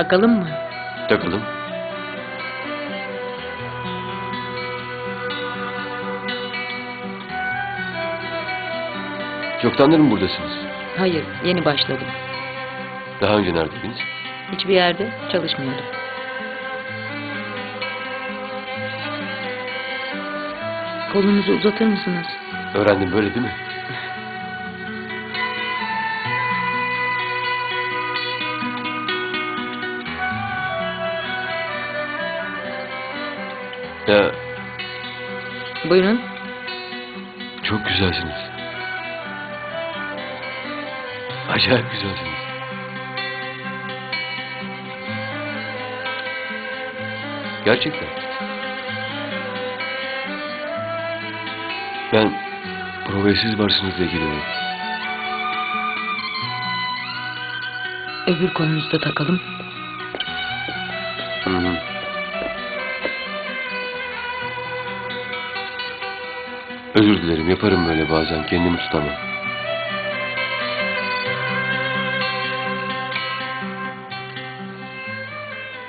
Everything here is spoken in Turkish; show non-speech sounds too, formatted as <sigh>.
Takalım mı? Takalım. Çoktandır mı buradasınız? Hayır, yeni başladım. Daha önce neredeydiniz? Hiçbir yerde çalışmıyordum. Kolunuzu uzatır mısınız? Öğrendim böyle değil mi? <laughs> Ya Buyurun. çok güzelsiniz. Acayip güzelsiniz. Gerçekten. Ben provaya siz varsınız diye geliyorum. Öbür kolunuzu da takalım. Hı hı. Özür dilerim yaparım böyle bazen kendimi tutamam.